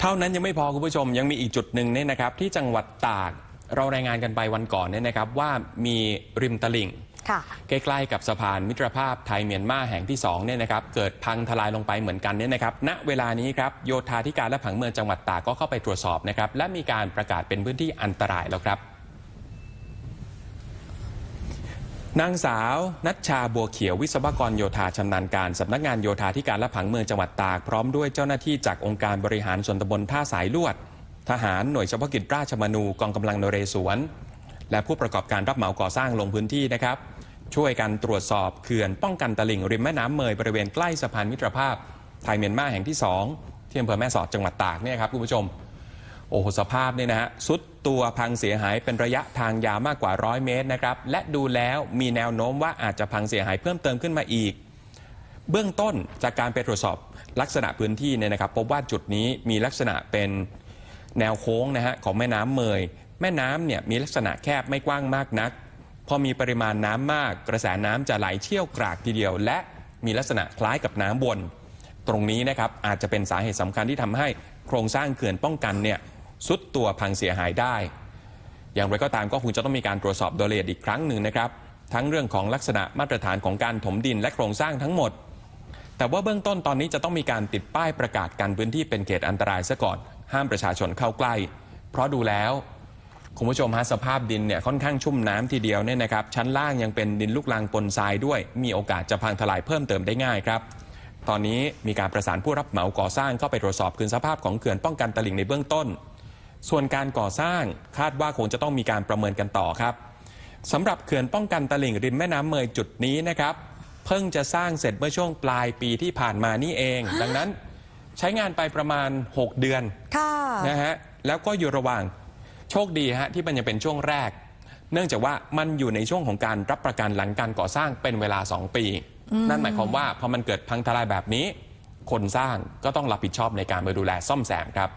เท่านั้นยังไม่พอคุณผู้ชมยังมีอีกจุดหนึ่งเนี่ยนะครับ ที่จังหวัดตากเรารายงานกันไปวันก่อนเนี่ยนะครับ ว่ามีริมตลิ่งค่ะใกล้ๆกับสะพานมิตรภาพไทยเมียนมาแห่งที่2เนี่ยนะครับเกิดพังทลายลงไปเหมือนกันเนี่ยนะครับณเวลานี้ครับโยธาธิการและผังเมืองจังหวัดตากก็เข้าไปตรวจสอบนะครับและมีการประกาศเป็นพื้นที่อันตรายแล้วครับ นางสาวนัชชาบัวเขียววิศวกรโยธาชำนาญการสำนักงานโยธาธิการและผังเมืองจังหวัดตากพร้อมด้วยเจ้าหน้าที่จากองค์การบริหารส่วนตำบลท่าสายลวด ทหารหน่วยเฉพาะกิจราชมนูกองกำลังนเรศวร และผู้ประกอบการรับเหมาก่อสร้างลงพื้นที่นะครับ ช่วยกันตรวจสอบเขื่อนป้องกันตลิ่งริมแม่น้ำเมยบริเวณใกล้สะพานมิตรภาพไทยเมียนมาแห่งที่ 2 ที่อำเภอแม่สอดจังหวัดตากเนี่ยครับคุณผู้ชม โอ้โหสภาพเนี่ยนะฮะสุดตัวพังเสียหายเป็นระยะทางยาวมากกว่าร้อยเมตรนะครับ และดูแล้วมีแนวโน้มว่าอาจจะพังเสียหายเพิ่มเติมขึ้นมาอีก เบื้องต้นจากการไปตรวจสอบลักษณะพื้นที่เนี่ยนะครับ พบว่าจุดนี้มีลักษณะเป็นแนวโค้งนะฮะของแม่น้ำเมย แม่น้ำเนี่ยมีลักษณะแคบไม่กว้างมากนัก พอมีปริมาณน้ำมาก กระแสน้ำจะไหลเชี่ยวกรากทีเดียว และมีลักษณะคล้ายกับน้ำวน ตรงนี้นะครับอาจจะเป็นสาเหตุสำคัญที่ทำให้โครงสร้างเขื่อนป้องกันเนี่ย สุดตัวพังเสียหายได้ อย่างไรก็ตามก็คงจะต้องมีการตรวจสอบโดยละเอียดอีกครั้งหนึ่งนะครับ ทั้งเรื่องของลักษณะมาตรฐานของการถมดินและโครงสร้างทั้งหมด แต่ว่าเบื้องต้นตอนนี้จะต้องมีการติดป้ายประกาศการพื้นที่เป็นเขตอันตรายซะก่อน ห้ามประชาชนเข้าใกล้ เพราะดูแล้วคุณผู้ชมฮะสภาพดินเนี่ยค่อนข้างชุ่มน้ำทีเดียวเนี่ยนะครับ ชั้นล่างยังเป็นดินลูกลังปนทรายด้วย มีโอกาสจะพังทลายเพิ่มเติมได้ง่ายครับตอนนี้มีการประสานผู้รับเหมาก่อสร้างเข้าไปตรวจสอบคืนสภาพของเขื่อนป้องกันตลิ่งในเบื้องต้น ส่วนการก่อสร้างคาดว่าคงจะต้องมีการประเมินกันต่อครับสำหรับเขื่อนป้องกันตลิ่งริมแม่น้ำเมยจุดนี้นะครับ เพิ่งจะสร้างเสร็จเมื่อช่วงปลายปีที่ผ่านมานี่เอง ดังนั้นใช้งานไปประมาณ 6 เดือนค่ะนะฮะแล้วก็อยู่ระหว่างโชคดีฮะที่มันยังเป็นช่วงแรก เนื่องจากว่ามันอยู่ในช่วงของการรับประกันหลังการก่อสร้างเป็นเวลา 2 ปี นั่นหมายความว่าพอมันเกิดพังทลายแบบนี้ คนสร้างก็ต้องรับผิดชอบในการมาดูแลซ่อมแซมครับ